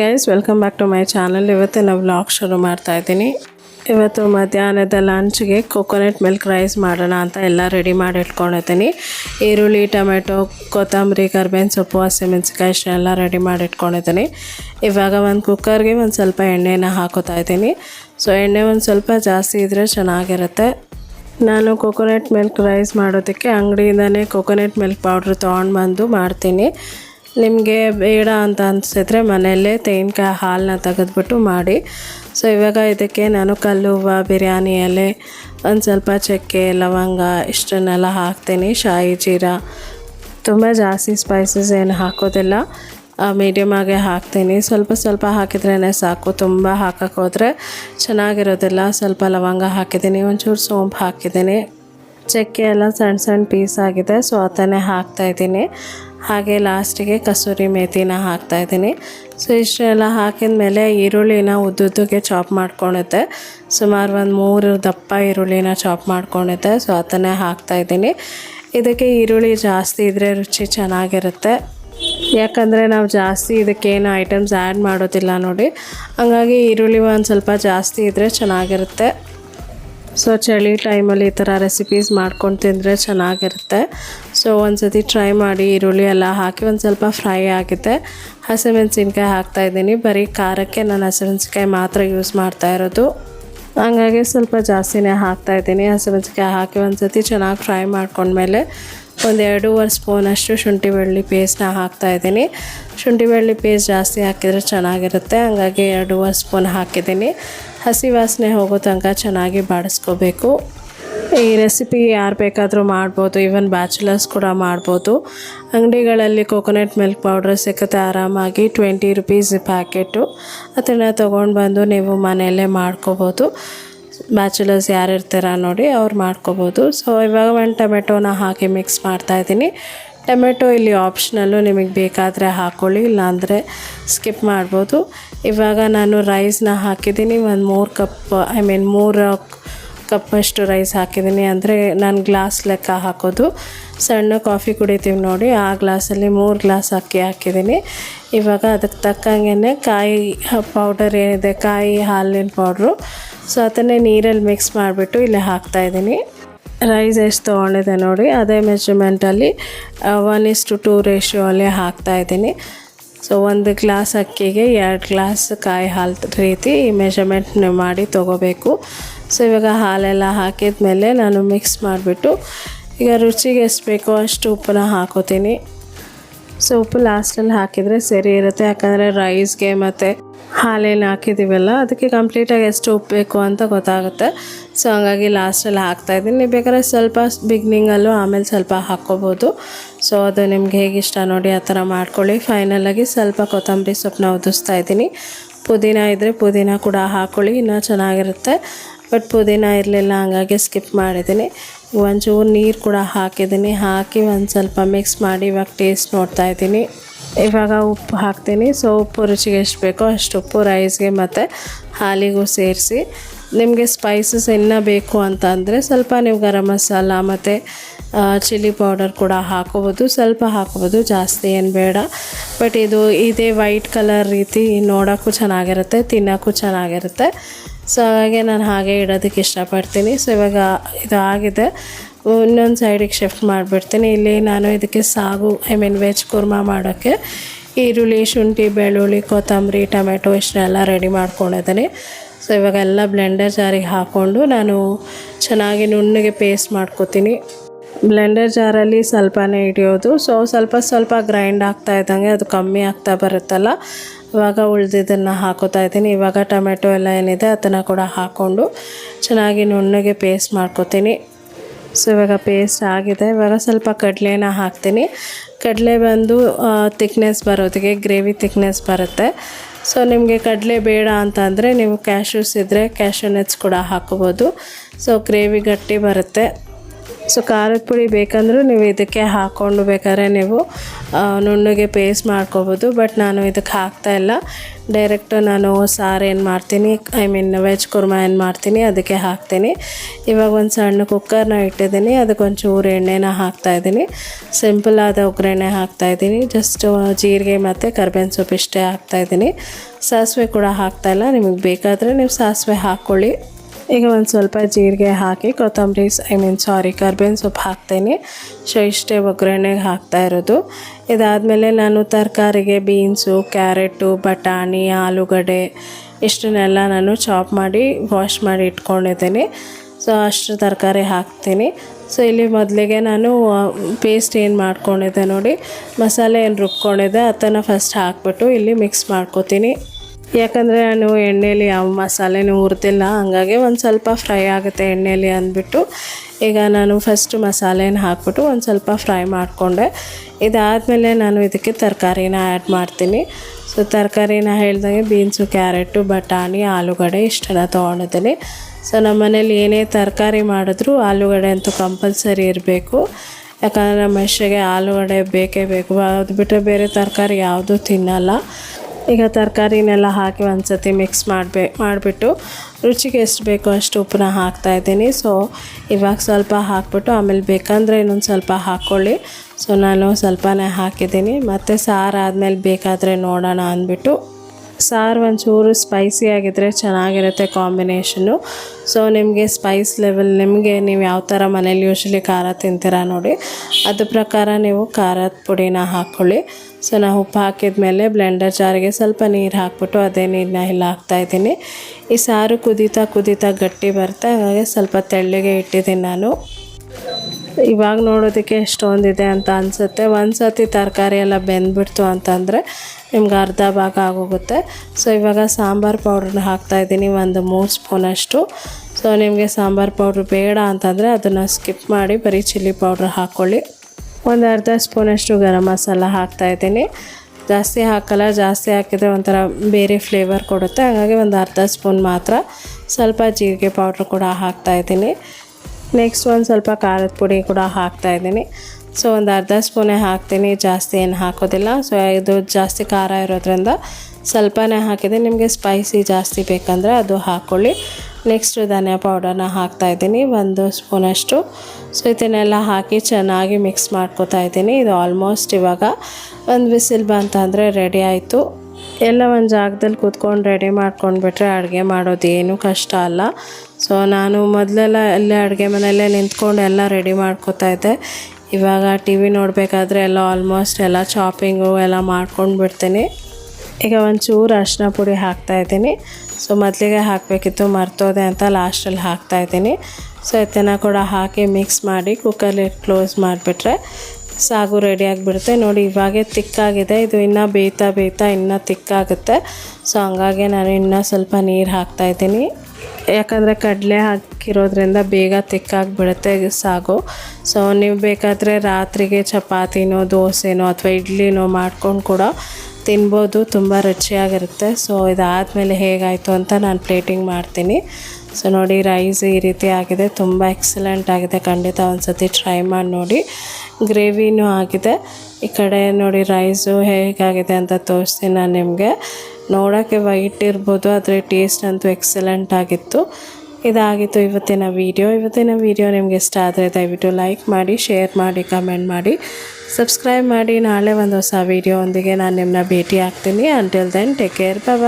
Guys welcome back to my channel ಇವತ್ತು ನಾವು blog ಶುರು ಮಾಡ್ತಾ ಇದ್ದೀನಿ. ಇವತ್ತು ಮಧ್ಯಾಹ್ನದ ಲಂಚ್ಗೆ ಕೊಕೊನಟ್ ಮಿಲ್ಕ್ ರೈಸ್ ಮಾಡೋಣ ಅಂತ ಎಲ್ಲ ರೆಡಿ ಮಾಡಿ ಇಟ್ಕೊಂಡಿದ್ದೀನಿ. ಈರುಳ್ಳಿ, ಟೊಮೆಟೊ, ಕೊತ್ತಂಬರಿ, ಕರ್ಬೇವಿನ ಸೊಪ್ಪು ಹಸಿಮೆಣಸಿಕಾಯಿ ಇಷ್ಟೆಲ್ಲ ರೆಡಿ ಮಾಡಿ ಇಟ್ಕೊಂಡಿದ್ದೀನಿ. ಇವಾಗ ಒಂದು ಕುಕ್ಕರ್ಗೆ ಒಂದು ಸ್ವಲ್ಪ ಎಣ್ಣೆನ ಹಾಕೋತಾ ಇದ್ದೀನಿ. ಸೊ ಎಣ್ಣೆ ಒಂದು ಸ್ವಲ್ಪ ಜಾಸ್ತಿ ಇದ್ದರೆ ಚೆನ್ನಾಗಿರುತ್ತೆ. ನಾನು ಕೊಕೊನಟ್ ಮಿಲ್ಕ್ ರೈಸ್ ಮಾಡೋದಕ್ಕೆ ಅಂಗಡಿಯಿಂದನೇ ಕೊಕೊನಟ್ ಮಿಲ್ಕ್ ಪೌಡ್ರ್ ತೊಗೊಂಡು ಬಂದು ಮಾಡ್ತೀನಿ. ನಿಮಗೆ ಬೇಡ ಅಂತ ಅನಿಸಿದ್ರೆ ಮನೆಯಲ್ಲೇ ತೆಂಗಿನಕಾಯಿ ಹಾಲನ್ನ ತೆಗೆದ್ಬಿಟ್ಟು ಮಾಡಿ. ಸೊ ಇವಾಗ ಇದಕ್ಕೆ ನಾನು ಕಲ್ಲು, ಹೂವು, ಬಿರಿಯಾನಿ ಎಲೆ, ಒಂದು ಸ್ವಲ್ಪ ಚಕ್ಕೆ, ಲವಂಗ ಇಷ್ಟನ್ನೆಲ್ಲ ಹಾಕ್ತೀನಿ. ಶಾಯಿ, ಜೀರಾ. ತುಂಬ ಜಾಸ್ತಿ ಸ್ಪೈಸಸ್ ಏನು ಹಾಕೋದಿಲ್ಲ. ಮೀಡಿಯಮ್ ಆಗಿ ಹಾಕ್ತೀನಿ. ಸ್ವಲ್ಪ ಸ್ವಲ್ಪ ಹಾಕಿದ್ರೇ ಸಾಕು. ತುಂಬ ಹಾಕಕ್ಕೆ ಹೋದರೆ ಚೆನ್ನಾಗಿರೋದಿಲ್ಲ. ಸ್ವಲ್ಪ ಲವಂಗ ಹಾಕಿದ್ದೀನಿ. ಒಂಚೂರು ಸೋಂಪು ಹಾಕಿದ್ದೀನಿ. ಚಕ್ಕೆ ಎಲ್ಲ ಸಣ್ಣ ಸಣ್ಣ ಪೀಸ್ ಆಗಿದೆ. ಸೊ ಅದನ್ನೇ ಹಾಕ್ತಾಯಿದ್ದೀನಿ ಹಾಗೆ ಲಾಸ್ಟಿಗೆ ಕಸೂರಿ ಮೇಥಿನ ಹಾಕ್ತಾಯಿದ್ದೀನಿ ಸೊ ಇಷ್ಟೆಲ್ಲ ಹಾಕಿದ ಮೇಲೆ ಈರುಳ್ಳಿನ ಉದ್ದುದ್ದಕ್ಕೆ ಚಾಪ್ ಮಾಡ್ಕೊಂಡಿದ್ದೆ ಸುಮಾರು ಒಂದು ಮೂರು ದಪ್ಪ ಈರುಳ್ಳಿನ ಚಾಪ್ ಮಾಡ್ಕೊಂಡಿದ್ದೆ ಸೊ ಅದನ್ನೇ ಹಾಕ್ತಾಯಿದ್ದೀನಿ ಇದಕ್ಕೆ ಈರುಳ್ಳಿ ಜಾಸ್ತಿ ಇದ್ದರೆ ರುಚಿ ಚೆನ್ನಾಗಿರುತ್ತೆ. ಯಾಕಂದರೆ ನಾವು ಜಾಸ್ತಿ ಇದಕ್ಕೇನು ಐಟಮ್ಸ್ ಆ್ಯಡ್ ಮಾಡೋದಿಲ್ಲ ನೋಡಿ. ಹಂಗಾಗಿ ಈರುಳ್ಳಿ ಒಂದು ಸ್ವಲ್ಪ ಜಾಸ್ತಿ ಇದ್ದರೆ ಚೆನ್ನಾಗಿರುತ್ತೆ. ಸೊ ಚಳಿ ಟೈಮಲ್ಲಿ ಈ ಥರ ರೆಸಿಪೀಸ್ ಮಾಡ್ಕೊಂಡು ತಿಂದರೆ ಚೆನ್ನಾಗಿರುತ್ತೆ. ಸೊ ಒಂದು ಸತಿ ಟ್ರೈ ಮಾಡಿ ಈರುಳ್ಳಿ ಎಲ್ಲ ಹಾಕಿ ಒಂದು ಸ್ವಲ್ಪ ಫ್ರೈ ಆಗಿದೆ ಹಸಿಮೆಣಸಿನ್ಕಾಯಿ ಹಾಕ್ತಾಯಿದ್ದೀನಿ ಬರೀ ಖಾರಕ್ಕೆ ನಾನು ಹಸಿಮೆಣಸಿನ್ಕಾಯಿ ಮಾತ್ರ ಯೂಸ್ ಮಾಡ್ತಾ ಇರೋದು. ಹಂಗಾಗಿ ಸ್ವಲ್ಪ ಜಾಸ್ತಿನೇ ಹಾಕ್ತಾಯಿದ್ದೀನಿ ಹಸಿಮೆಣಸಿನ್ಕಾಯಿ ಹಾಕಿ ಒಂದು ಸತಿ ಚೆನ್ನಾಗಿ ಫ್ರೈ ಮಾಡ್ಕೊಂಡ್ಮೇಲೆ ಒಂದು ಎರಡೂವರೆ ಸ್ಪೂನಷ್ಟು ಶುಂಠಿ ಬೆಳ್ಳಿ ಪೇಸ್ಟ್ನ ಹಾಕ್ತಾಯಿದ್ದೀನಿ ಶುಂಠಿ ಬೆಳ್ಳಿ ಪೇಸ್ಟ್ ಜಾಸ್ತಿ ಹಾಕಿದರೆ ಚೆನ್ನಾಗಿರುತ್ತೆ. ಹಂಗಾಗಿ ಎರಡೂವರೆ ಸ್ಪೂನ್ ಹಾಕಿದ್ದೀನಿ. ಹಸಿ ವಾಸನೆ ಹೋಗೋ ತನಕ ಚೆನ್ನಾಗಿ ಬಾಡಿಸ್ಕೋಬೇಕು. ಈ ರೆಸಿಪಿ ಯಾರು ಬೇಕಾದರೂ ಮಾಡ್ಬೋದು ಈವನ್ ಬ್ಯಾಚುಲರ್ಸ್ ಕೂಡ ಮಾಡ್ಬೋದು. ಅಂಗಡಿಗಳಲ್ಲಿ ಕೊಕೊನಟ್ ಮಿಲ್ಕ್ ಪೌಡ್ರ್ ಸಿಗುತ್ತೆ ಆರಾಮಾಗಿ ಟ್ವೆಂಟಿ ರುಪೀಸ್ ಪ್ಯಾಕೆಟು ಅದನ್ನು ತೊಗೊಂಡು ಬಂದು ನೀವು ಮನೆಯಲ್ಲೇ ಮಾಡ್ಕೋಬೋದು. ಬ್ಯಾಚುಲರ್ಸ್ ಯಾರು ಇರ್ತೀರ ನೋಡಿ, ಅವ್ರು ಮಾಡ್ಕೋಬೋದು. ಸೊ ಇವಾಗ ಒಂದು ಟೊಮೆಟೊನ ಹಾಕಿ ಮಿಕ್ಸ್ ಮಾಡ್ತಾಯಿದ್ದೀನಿ ಟೊಮೆಟೊ ಇಲ್ಲಿ ಆಪ್ಷನಲ್ಲು ನಿಮಗೆ ಬೇಕಾದರೆ ಹಾಕ್ಕೊಳ್ಳಿ ಇಲ್ಲಾಂದರೆ ಸ್ಕಿಪ್ ಮಾಡ್ಬೋದು. ಇವಾಗ ನಾನು ರೈಸ್ನ ಹಾಕಿದ್ದೀನಿ. ಒಂದು ಮೂರು ಕಪ್ ಐ ಮೀನ್ ಮೂರು ಕಪ್ಪಷ್ಟು ರೈಸ್ ಹಾಕಿದ್ದೀನಿ. ಅಂದರೆ ನಾನು ಗ್ಲಾಸ್ ಲೆಕ್ಕ ಹಾಕೋದು. ಸಣ್ಣ ಕಾಫಿ ಕುಡಿತೀವಿ ನೋಡಿ, ಆ ಗ್ಲಾಸಲ್ಲಿ ಮೂರು ಗ್ಲಾಸ್ ಅಕ್ಕಿ ಹಾಕಿದ್ದೀನಿ. ಇವಾಗ ಅದಕ್ಕೆ ತಕ್ಕಂಗೆ ಕಾಯಿ ಪೌಡರ್ ಏನಿದೆ, ಕಾಯಿ ಹಾಲಿನ ಪೌಡ್ರು ಸೊ ಅದನ್ನೇ ನೀರಲ್ಲಿ ಮಿಕ್ಸ್ ಮಾಡಿಬಿಟ್ಟು ಇಲ್ಲಿ ಹಾಕ್ತಾಯಿದ್ದೀನಿ ರೈಸ್ ಎಷ್ಟು ತೊಗೊಂಡಿದೆ ನೋಡಿ, ಅದೇ ಮೆಜರ್ಮೆಂಟಲ್ಲಿ one is to two ratio ಅಲ್ಲಿ ಹಾಕ್ತಾಯಿದ್ದೀನಿ ಸೊ ಒಂದು ಗ್ಲಾಸ್ ಅಕ್ಕಿಗೆ ಎರಡು ಗ್ಲಾಸ್ ಕಾಯಿ ಹಾಲು ರೀತಿ ಮೆಷರ್ಮೆಂಟ್ ಮಾಡಿ ತೊಗೋಬೇಕು. ಸೊ ಇವಾಗ ಹಾಲೆಲ್ಲ ಹಾಕಿದ ಮೇಲೆ ನಾನು ಮಿಕ್ಸ್ ಮಾಡಿಬಿಟ್ಟು ಈಗ ರುಚಿಗೆ ಎಷ್ಟು ಬೇಕೋ ಅಷ್ಟು ಉಪ್ಪನ್ನ ಹಾಕೋತೀನಿ. ಸೊ ಉಪ್ಪು ಲಾಸ್ಟಲ್ಲಿ ಹಾಕಿದರೆ ಸರಿ ಇರುತ್ತೆ. ಯಾಕಂದರೆ ರೈಸ್ಗೆ ಮತ್ತು ಹಾಲೇನು ಹಾಕಿದ್ದೀವಲ್ಲ, ಅದಕ್ಕೆ ಕಂಪ್ಲೀಟಾಗಿ ಎಷ್ಟು ಉಪ್ಪು ಬೇಕು ಅಂತ ಗೊತ್ತಾಗುತ್ತೆ. ಸೊ ಹಂಗಾಗಿ ಲಾಸ್ಟಲ್ಲಿ ಹಾಕ್ತಾಯಿದ್ದೀನಿ ಬೇಕಾದ್ರೆ ಸ್ವಲ್ಪ ಬಿಗ್ನಿಂಗಲ್ಲೂ ಆಮೇಲೆ ಸ್ವಲ್ಪ ಹಾಕ್ಕೋಬೋದು. ಸೊ ಅದು ನಿಮ್ಗೆ ಹೇಗೆ ಇಷ್ಟ ನೋಡಿ ಆ ಥರ ಮಾಡ್ಕೊಳ್ಳಿ. ಫೈನಲಾಗಿ ಸ್ವಲ್ಪ ಕೊತ್ತಂಬರಿ ಸೊಪ್ಪನ್ನ ಉದಿಸ್ತಾ ಇದ್ದೀನಿ. ಪುದೀನ ಇದ್ದರೆ ಪುದೀನ ಕೂಡ ಹಾಕ್ಕೊಳ್ಳಿ ಇನ್ನೂ ಚೆನ್ನಾಗಿರುತ್ತೆ. ಬಟ್ ಪುದೀನ ಇರಲಿಲ್ಲ, ಹಂಗಾಗಿ ಸ್ಕಿಪ್ ಮಾಡಿದ್ದೀನಿ. ಒಂಚೂರು ನೀರು ಕೂಡ ಹಾಕಿದ್ದೀನಿ. ಹಾಕಿ ಒಂದು ಸ್ವಲ್ಪ ಮಿಕ್ಸ್ ಮಾಡಿ ಇವಾಗ ಟೇಸ್ಟ್ ನೋಡ್ತಾ ಇದ್ದೀನಿ. ಇವಾಗ ಉಪ್ಪು ಹಾಕ್ತೀನಿ. ಸೊ ಉಪ್ಪು ರುಚಿಗೆ ಎಷ್ಟು ಬೇಕೋ ಅಷ್ಟು ಉಪ್ಪು ರೈಸ್ಗೆ ಮತ್ತು ಹಾಲಿಗೂ ಸೇರಿಸಿ. ನಿಮಗೆ ಸ್ಪೈಸಸ್ ಇನ್ನೂ ಬೇಕು ಅಂತ ಅಂದರೆ ಸ್ವಲ್ಪ ನೀವು ಗರಂ ಮಸಾಲ ಮತ್ತು ಚಿಲ್ಲಿ ಪೌಡರ್ ಕೂಡ ಹಾಕೋಬೋದು. ಸ್ವಲ್ಪ ಹಾಕೋಬೋದು, ಜಾಸ್ತಿ ಏನು ಬೇಡ. ಬಟ್ ಇದು ಇದೇ ವೈಟ್ ಕಲರ್ ರೀತಿ ನೋಡೋಕ್ಕೂ ಚೆನ್ನಾಗಿರುತ್ತೆ, ತಿನ್ನೋಕ್ಕೂ ಚೆನ್ನಾಗಿರುತ್ತೆ. ಸೊ ಹಾಗಾಗಿ ನಾನು ಹಾಗೆ ಇಡೋದಕ್ಕೆ ಇಷ್ಟಪಡ್ತೀನಿ. ಸೊ ಇವಾಗ ಇದು ಆಗಿದೆ. ಇನ್ನೊಂದು ಸೈಡಿಗೆ ಶಿಫ್ಟ್ ಮಾಡಿಬಿಡ್ತೀನಿ. ಇಲ್ಲಿ ನಾನು ಇದಕ್ಕೆ ಸಾಗು ಐ ಮೀನ್ ವೆಜ್ ಕುರ್ಮಾ ಮಾಡೋಕ್ಕೆ ಈರುಳ್ಳಿ, ಶುಂಠಿ, ಬೆಳ್ಳುಳ್ಳಿ, ಕೊತ್ತಂಬರಿ, ಟೊಮೆಟೊ ಇಷ್ಟನ್ನೆಲ್ಲ ರೆಡಿ ಮಾಡ್ಕೊಂಡಿದ್ದೀನಿ. ಸೊ ಇವಾಗೆಲ್ಲ ಬ್ಲೆಂಡರ್ ಜಾರಿಗೆ ಹಾಕ್ಕೊಂಡು ನಾನು ಚೆನ್ನಾಗಿ ನುಣ್ಣಗೆ ಪೇಸ್ಟ್ ಮಾಡ್ಕೊತೀನಿ. ಬ್ಲೆಂಡರ್ ಜಾರಲ್ಲಿ ಸ್ವಲ್ಪನೇ ಹಿಡಿಯೋದು. ಸೊ ಸ್ವಲ್ಪ ಸ್ವಲ್ಪ ಗ್ರೈಂಡ್ ಆಗ್ತಾ ಇದ್ದಂಗೆ ಅದು ಕಮ್ಮಿ ಆಗ್ತಾ ಬರುತ್ತಲ್ಲ. ಇವಾಗ ಉಳಿದಿದ್ದನ್ನು ಹಾಕೋತಾ ಇದ್ದೀನಿ. ಇವಾಗ ಟೊಮೆಟೊ ಎಲ್ಲ ಏನಿದೆ ಅದನ್ನು ಕೂಡ ಹಾಕ್ಕೊಂಡು ಚೆನ್ನಾಗಿ ನುಣ್ಣಗೆ ಪೇಸ್ಟ್ ಮಾಡ್ಕೊತೀನಿ. ಸೊ ಇವಾಗ ಪೇಸ್ಟ್ ಆಗಿದೆ. ಇವಾಗ ಸ್ವಲ್ಪ ಕಡಲೆನ ಹಾಕ್ತೀನಿ. ಕಡಲೆ ಬಂದು ಥಿಕ್ನೆಸ್ ಬರೋದಕ್ಕೆ ಗ್ರೇವಿ ತಿಕ್ನೆಸ್ ಬರುತ್ತೆ. ಸೊ ನಿಮಗೆ ಕಡಲೆ ಬೇಡ ಅಂತಂದರೆ ನೀವು ಕ್ಯಾಶ್ಯೂಸ್ ಇದ್ದರೆ ಕ್ಯಾಶ್ಯೂನೆಟ್ಸ್ ಕೂಡ ಹಾಕೋಬೋದು. ಸೊ ಗ್ರೇವಿ ಗಟ್ಟಿ ಬರುತ್ತೆ. ಸೊ ಖಾರದ ಪುಡಿ ಬೇಕಂದರೂ ನೀವು ಇದಕ್ಕೆ ಹಾಕ್ಕೊಂಡು ಬೇಕಾದ್ರೆ ನೀವು ನುಣ್ಣಗೆ ಪೇಸ್ಟ್ ಮಾಡ್ಕೋಬೋದು. ಬಟ್ ನಾನು ಇದಕ್ಕೆ ಹಾಕ್ತಾ ಇಲ್ಲ. ಡೈರೆಕ್ಟ್ ನಾನು ಸಾರು ಏನು ಮಾಡ್ತೀನಿ ಐ ಮೀನ್ ವೆಜ್ ಕುರ್ಮಾ ಏನು ಮಾಡ್ತೀನಿ, ಅದಕ್ಕೆ ಹಾಕ್ತೀನಿ. ಇವಾಗ ಒಂದು ಸಣ್ಣ ಕುಕ್ಕರ್ನ ಇಟ್ಟಿದ್ದೀನಿ. ಅದಕ್ಕೆ ಒಂಚೂರು ಎಣ್ಣೆನ ಹಾಕ್ತಾ ಇದ್ದೀನಿ. ಸಿಂಪಲ್ ಆದ ಒಗ್ಗರಣೆ ಹಾಕ್ತಾ ಇದ್ದೀನಿ. ಜಸ್ಟ್ ಜೀರಿಗೆ ಮತ್ತು ಕರ್ಬೇವಿನ ಸೊಪ್ಪು ಇಷ್ಟೇ ಹಾಕ್ತಾ ಇದ್ದೀನಿ. ಸಾಸಿವೆ ಕೂಡ ಹಾಕ್ತಾ ಇಲ್ಲ. ನಿಮಗೆ ಬೇಕಾದರೆ ನೀವು ಸಾಸಿವೆ ಹಾಕ್ಕೊಳ್ಳಿ. ಈಗ ಒಂದು ಸ್ವಲ್ಪ ಜೀರಿಗೆ ಹಾಕಿ, ಕೊತ್ತಂಬರಿ ಐ ಮೀನ್ ಸಾರಿ ಕರ್ಬೇವಿನ ಸೊಪ್ಪು ಹಾಕ್ತೇನೆ. ಸೊ, ಇಷ್ಟೇ ಒಗ್ಗರಣೆಗೆ ಹಾಕ್ತಾ ಇರೋದು. ಇದಾದಮೇಲೆ ನಾನು ತರಕಾರಿಗೆ ಬೀನ್ಸು, ಕ್ಯಾರೆಟು, ಬಟಾಣಿ, ಆಲೂಗಡ್ಡೆ, ಇಷ್ಟನ್ನೆಲ್ಲ ನಾನು ಚಾಪ್ ಮಾಡಿ, ವಾಶ್ ಮಾಡಿ ಇಟ್ಕೊಂಡಿದ್ದೀನಿ. ಸೊ, ಅಷ್ಟು ತರಕಾರಿ ಹಾಕ್ತೀನಿ. ಸೊ, ಇಲ್ಲಿ ಮೊದಲಿಗೆ ನಾನು ಪೇಸ್ಟ್ ಏನು ಮಾಡ್ಕೊಂಡಿದ್ದೆ ನೋಡಿ, ಮಸಾಲೆ ಏನು ರುಬ್ಕೊಂಡಿದ್ದೆ, ಅದನ್ನು ಫಸ್ಟ್ ಹಾಕ್ಬಿಟ್ಟು ಇಲ್ಲಿ ಮಿಕ್ಸ್ ಮಾಡ್ಕೊತೀನಿ. ಯಾಕಂದರೆ ನಾನು ಎಣ್ಣೆಯಲ್ಲಿ ಯಾವ ಮಸಾಲೆನೂ ಹುರಿದಿಲ್ಲ. ಹಂಗಾಗಿ ಒಂದು ಸ್ವಲ್ಪ ಫ್ರೈ ಆಗುತ್ತೆ ಎಣ್ಣೆಯಲ್ಲಿ ಅಂದ್ಬಿಟ್ಟು. ಈಗ ನಾನು ಫಸ್ಟ್ ಮಸಾಲೆನ ಹಾಕ್ಬಿಟ್ಟು ಒಂದು ಸ್ವಲ್ಪ ಫ್ರೈ ಮಾಡಿಕೊಂಡೆ. ಇದಾದಮೇಲೆ ನಾನು ಇದಕ್ಕೆ ತರಕಾರಿನ ಆ್ಯಡ್ ಮಾಡ್ತೀನಿ. ಸೊ ತರಕಾರಿನ ಹೇಳ್ದಂಗೆ ಬೀನ್ಸು ಕ್ಯಾರೆಟು ಬಟಾಣಿ, ಆಲೂಗಡ್ಡೆ ಇಷ್ಟನ್ನು ತೊಗೊಂಡಿದ್ದೀನಿ. ಸೊ ನಮ್ಮ ಮನೇಲಿ ಏನೇ ತರಕಾರಿ ಮಾಡಿದ್ರೂ ಆಲೂಗಡ್ಡೆ ಅಂತೂ ಕಂಪಲ್ಸರಿ ಇರಬೇಕು. ಯಾಕಂದರೆ ನಮ್ಮ ಮನುಷ್ಯಗೆ ಆಲೂಗಡ್ಡೆ ಬೇಕೇ ಬೇಕು. ಅದು ಬಿಟ್ಟರೆ ಬೇರೆ ತರಕಾರಿ ಯಾವುದೂ ತಿನ್ನಲ್ಲ. ಈಗ ತರಕಾರಿನೆಲ್ಲ ಹಾಕಿ ಒಂದ್ಸತಿ ಮಿಕ್ಸ್ ಮಾಡಬೇ, ಮಾಡಿಬಿಟ್ಟು ರುಚಿಗೆ ಎಷ್ಟು ಬೇಕೋ ಅಷ್ಟು ಉಪ್ಪನ್ನ ಹಾಕ್ತಾ ಇದ್ದೀನಿ. ಸೊ ಇವಾಗ ಸ್ವಲ್ಪ ಹಾಕ್ಬಿಟ್ಟು ಆಮೇಲೆ ಬೇಕಂದರೆ ಇನ್ನೊಂದು ಸ್ವಲ್ಪ ಹಾಕ್ಕೊಳ್ಳಿ ಸೊ ನಾನು ಸ್ವಲ್ಪನೇ ಹಾಕಿದ್ದೀನಿ. ಮತ್ತು ಸಾರು ಆದಮೇಲೆ ಬೇಕಾದರೆ ನೋಡೋಣ ಅಂದ್ಬಿಟ್ಟು ಸಾರು ಒಂಚೂರು ಸ್ಪೈಸಿ ಆಗಿದ್ದರೆ ಚೆನ್ನಾಗಿರುತ್ತೆ ಕಾಂಬಿನೇಷನು ಸೊ ನಿಮಗೆ ಸ್ಪೈಸ್ ಲೆವೆಲ್ ನಿಮಗೆ ನೀವು ಯಾವ ಥರ ಮನೇಲಿ ಯೂಶ್ವಲಿ ಖಾರ ತಿಂತೀರಾ ನೋಡಿ. ಅದ್ರ ಪ್ರಕಾರ ನೀವು ಖಾರದ ಪುಡಿನ ಹಾಕ್ಕೊಳ್ಳಿ ಸೊ ನಾವು ಉಪ್ಪು ಹಾಕಿದ ಮೇಲೆ ಬ್ಲೆಂಡರ್ ಜಾರಿಗೆ ಸ್ವಲ್ಪ ನೀರು ಹಾಕ್ಬಿಟ್ಟು ಅದೇ ನೀರನ್ನ ಇಲ್ಲ ಹಾಕ್ತಾಯಿದ್ದೀನಿ ಈ ಸಾರು ಕುದೀತಾ ಕುದೀತಾ ಗಟ್ಟಿ ಬರುತ್ತೆ ಹಾಗಾಗಿ ಸ್ವಲ್ಪ ತೆಳ್ಳಗೆ ಇಟ್ಟಿದ್ದೀನಿ ನಾನು. ಇವಾಗ ನೋಡೋದಕ್ಕೆ ಎಷ್ಟೊಂದಿದೆ ಅಂತ ಅನಿಸುತ್ತೆ. ಒಂದು ಸತಿ ತರಕಾರಿ ಎಲ್ಲ ಬೆಂದ್ಬಿಡ್ತು ಅಂತಂದರೆ ನಿಮ್ಗೆ ಅರ್ಧ ಭಾಗ ಆಗೋಗುತ್ತೆ. ಸೊ ಇವಾಗ ಸಾಂಬಾರು ಪೌಡ್ರನ್ನ ಹಾಕ್ತಾಯಿದ್ದೀನಿ ಒಂದು ಮೂರು ಸ್ಪೂನಷ್ಟು. ಸೊ ನಿಮಗೆ ಸಾಂಬಾರು ಪೌಡ್ರ್ ಬೇಡ ಅಂತಂದರೆ ಅದನ್ನು ಸ್ಕಿಪ್ ಮಾಡಿ ಬರೀ ಚಿಲ್ಲಿ ಪೌಡ್ರ್ ಹಾಕ್ಕೊಳ್ಳಿ ಒಂದು ಅರ್ಧ ಸ್ಪೂನಷ್ಟು ಗರಂ ಮಸಾಲ ಹಾಕ್ತಾಯಿದ್ದೀನಿ ಜಾಸ್ತಿ ಹಾಕಲ್ಲ, ಜಾಸ್ತಿ ಹಾಕಿದರೆ ಒಂಥರ ಬೇರೆ ಫ್ಲೇವರ್ ಕೊಡುತ್ತೆ. ಹಾಗಾಗಿ ಒಂದು ಅರ್ಧ ಸ್ಪೂನ್ ಮಾತ್ರ ಸ್ವಲ್ಪ ಜೀರಿಗೆ ಪೌಡ್ರ್ ಕೂಡ ಹಾಕ್ತಾಯಿದ್ದೀನಿ ನೆಕ್ಸ್ಟ್ ಒಂದು ಸ್ವಲ್ಪ ಖಾರದ ಪುಡಿ ಕೂಡ ಹಾಕ್ತಾ ಇದ್ದೀನಿ. ಸೊ ಒಂದು ಅರ್ಧ ಸ್ಪೂನೇ ಹಾಕ್ತೀನಿ. ಜಾಸ್ತಿ ಏನು ಹಾಕೋದಿಲ್ಲ. ಸೊ ಇದು ಜಾಸ್ತಿ ಖಾರ ಇರೋದ್ರಿಂದ ಸ್ವಲ್ಪನೇ ಹಾಕಿದೆ ನಿಮಗೆ ಸ್ಪೈಸಿ ಜಾಸ್ತಿ ಬೇಕಂದರೆ ಅದು ಹಾಕ್ಕೊಳ್ಳಿ ನೆಕ್ಸ್ಟು ಧನಿಯಾ ಪೌಡರ್ನ ಹಾಕ್ತಾಯಿದ್ದೀನಿ ಒಂದು ಸ್ಪೂನಷ್ಟು. ಸೊ ಇದನ್ನೆಲ್ಲ ಹಾಕಿ ಚೆನ್ನಾಗಿ ಮಿಕ್ಸ್ ಮಾಡ್ಕೊತಾ ಇದ್ದೀನಿ. ಇದು ಆಲ್ಮೋಸ್ಟ್ ಇವಾಗ ಒಂದು ವಿಸಿಲ್ ಬಂತಂದರೆ ರೆಡಿ ಆಯಿತು. ಎಲ್ಲ ಒಂದು ಜಾಗದಲ್ಲಿ ಕೂತ್ಕೊಂಡು ರೆಡಿ ಮಾಡ್ಕೊಂಡ್ಬಿಟ್ರೆ ಅಡುಗೆ ಮಾಡೋದು ಏನೂ ಕಷ್ಟ ಅಲ್ಲ. ಸೊ ನಾನು ಮೊದಲೆಲ್ಲ ಅಲ್ಲೇ ಅಡುಗೆ ಮನೆಯಲ್ಲೇ ನಿಂತ್ಕೊಂಡು ಎಲ್ಲ ರೆಡಿ ಮಾಡ್ಕೋತಾ ಇದ್ದೆ. ಇವಾಗ ಟಿ ವಿ ನೋಡಬೇಕಾದ್ರೆ ಎಲ್ಲ ಆಲ್ಮೋಸ್ಟ್ ಎಲ್ಲ ಶಾಪಿಂಗು ಎಲ್ಲ ಮಾಡ್ಕೊಂಡು ಬಿಡ್ತೀನಿ. ಈಗ ಒಂಚೂರು ಅರಿಶಿನ ಪುಡಿ ಹಾಕ್ತಾಯಿದ್ದೀನಿ ಸೊ ಮೊದಲಿಗೆ ಹಾಕಬೇಕಿತ್ತು ಮರ್ತೋದೆ ಅಂತ ಲಾಸ್ಟಲ್ಲಿ ಹಾಕ್ತಾಯಿದ್ದೀನಿ ಸೊ ಇದನ್ನು ಕೂಡ ಹಾಕಿ ಮಿಕ್ಸ್ ಮಾಡಿ ಕುಕ್ಕರ್ಲಿ ಕ್ಲೋಸ್ ಮಾಡಿಬಿಟ್ರೆ ಸಾಗು ರೆಡಿ ಆಗಿಬಿಡುತ್ತೆ. ನೋಡಿ, ಇವಾಗೆ ತಿಕ್ಕಾಗಿದೆ. ಇದು ಇನ್ನೂ ಬೇಯ್ತಾ ಬೇಯ್ತಾ ಇನ್ನೂ ತಿಕ್ಕಾಗುತ್ತೆ. ಸೊ ಹಂಗಾಗಿ ನಾನು ಇನ್ನೂ ಸ್ವಲ್ಪ ನೀರು ಹಾಕ್ತಾಯಿದ್ದೀನಿ ಯಾಕಂದರೆ ಕಡಲೆ ಹಾಕಿರೋದ್ರಿಂದ ಬೇಗ ತಿಕ್ಕಾಗಿಬಿಡುತ್ತೆ ಸಾಗು. ಸೊ ನೀವು ಬೇಕಾದರೆ ರಾತ್ರಿಗೆ ಚಪಾತಿನೋ, ದೋಸೆನೋ ಅಥವಾ ಇಡ್ಲಿನೋ ಮಾಡ್ಕೊಂಡು ಕೂಡ ತಿನ್ಬೋದು. ತುಂಬ ರುಚಿಯಾಗಿರುತ್ತೆ. ಸೊ ಇದಾದಮೇಲೆ ಹೇಗಾಯಿತು ಅಂತ ನಾನು ಪ್ಲೇಟಿಂಗ್ ಮಾಡ್ತೀನಿ. ಸೊ ನೋಡಿ ರೈಸ್ ಈ ರೀತಿ ಆಗಿದೆ. ತುಂಬ ಎಕ್ಸಲೆಂಟ್ ಆಗಿದೆ. ಖಂಡಿತ ಒಂದು ಸತಿ ಟ್ರೈ ಮಾಡಿ ನೋಡಿ. ಗ್ರೇವಿನೂ ಆಗಿದೆ. ಈ ಕಡೆ ನೋಡಿ ರೈಸು ಹೇಗಾಗಿದೆ ಅಂತ ತೋರಿಸ್ತೀನಿ ನಾನು ನಿಮಗೆ. ನೋಡೋಕ್ಕೆ ವೈಟ್ ಇರ್ಬೋದು, ಆದರೆ ಟೇಸ್ಟ್ ಅಂತೂ ಎಕ್ಸಲೆಂಟ್ ಆಗಿತ್ತು. ಇದಾಗಿತ್ತು ಇವತ್ತಿನ ವೀಡಿಯೋ ಇವತ್ತಿನ ವೀಡಿಯೋ ನಿಮಗೆ ಇಷ್ಟ ಆದರೆ ದಯವಿಟ್ಟು ಲೈಕ್ ಮಾಡಿ ಶೇರ್ ಮಾಡಿ ಕಮೆಂಟ್ ಮಾಡಿ. ಸಬ್ಸ್ಕ್ರೈಬ್ ಮಾಡಿ. ನಾಳೆ ಒಂದು ಹೊಸ ವೀಡಿಯೋ ಒಂದಿಗೆ ನಾನು ನಿಮ್ಮನ್ನ ಭೇಟಿ ಆಗ್ತೀನಿ until then take care bye